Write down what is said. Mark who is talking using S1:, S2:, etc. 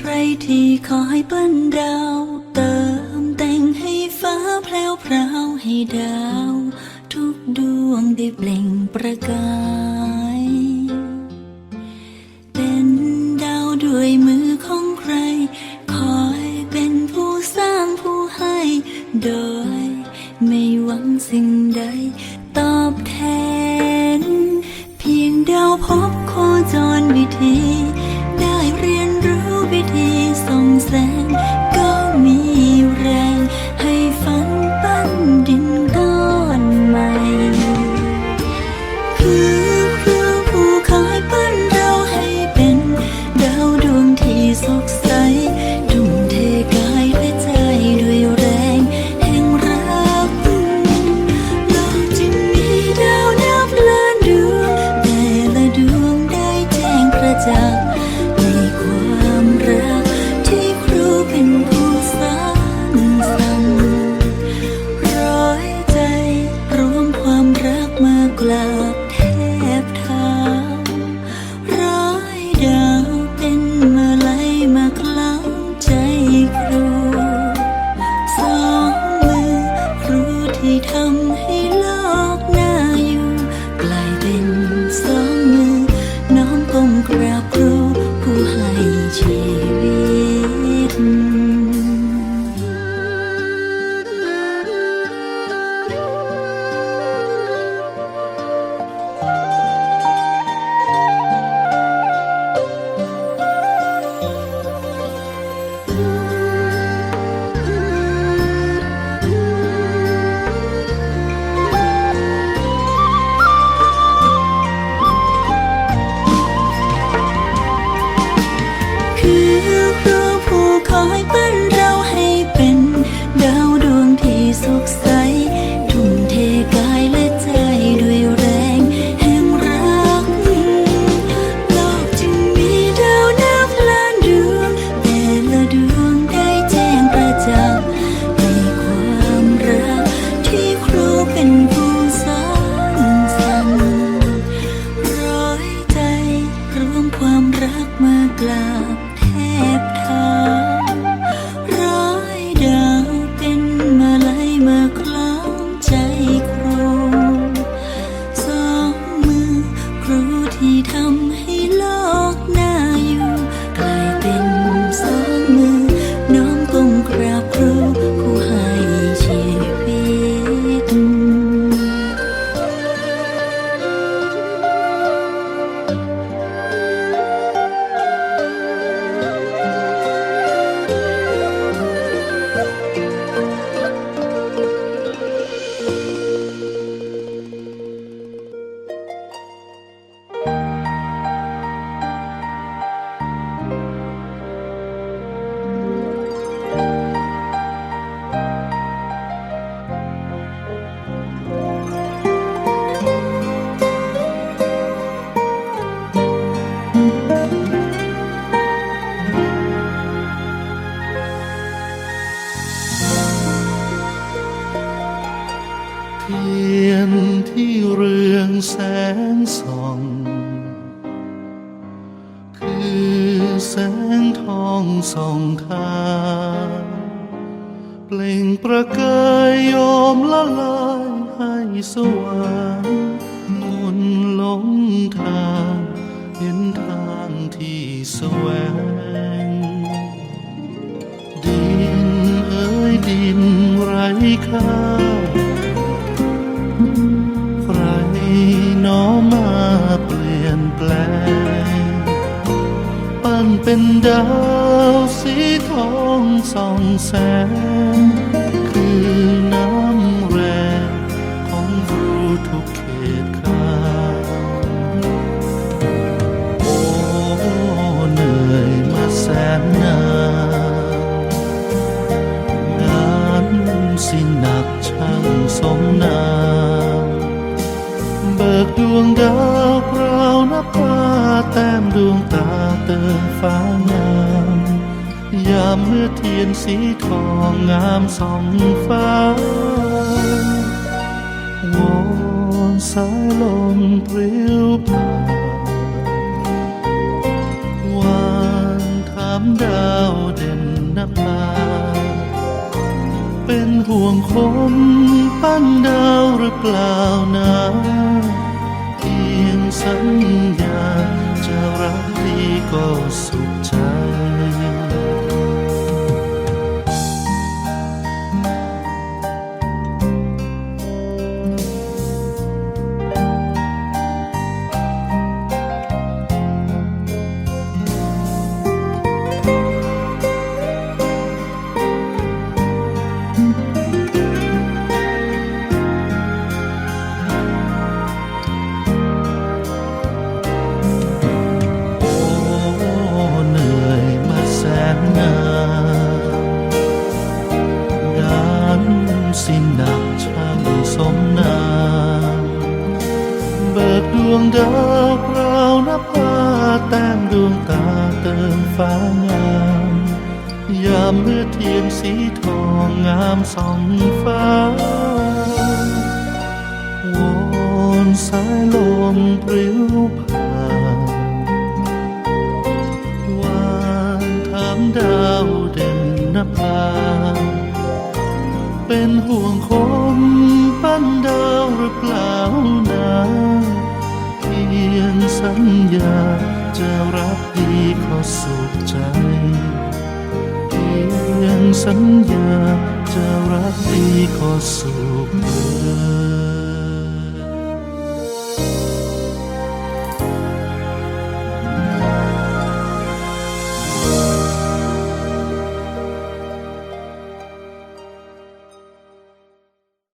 S1: ใครที่ขอใยปั้นดาวเติมแต่งให้ฟ้าแพรวพราวให้ดาว ทุกดวงได้เปล่งประกาย เป็นดาวด้วยมือของใคร คอยเป็นผู้สร้างผู้ให้ โดยไม่หวังสิ่ง มากราบ
S2: แท แสงส่อง คือแสงทองส่องทางเปล่งประกายโยมละลายให้สว่างมนหลงทางเห็นทางที่แสวง ดินเอ้ยดินไร้ค่า เป็นดาวสีทองส่องแสง คือน้ำแรงของครูทุกเขตข้าโอ้เหนื่อยมาแสนนานงานสิหนักช่างสมนามเบิก ดวงดาวเปล่านภาแต้มดวงตาเติมฟ้างาม ยามเมื่อเทียนสีทองงามสองฟ้าวอนสายลมปลิวผ่านวานถามดาวเด่นนภาเป็นห่วงคนปั้นดาวหรือเปล่านะ สัญญาจะรักดีก็สามเมื่อเทียนสีทองงามส่องฟ้าวอนสายลมปลิวผ่านวานถามดาวเด่นนภาเป็นห่วงคนปั้นดาวหรือเปล่านะเพียงสัญญาจะรักดีขอสุขใจ สัญญาจะรักดีก็สุขเธอ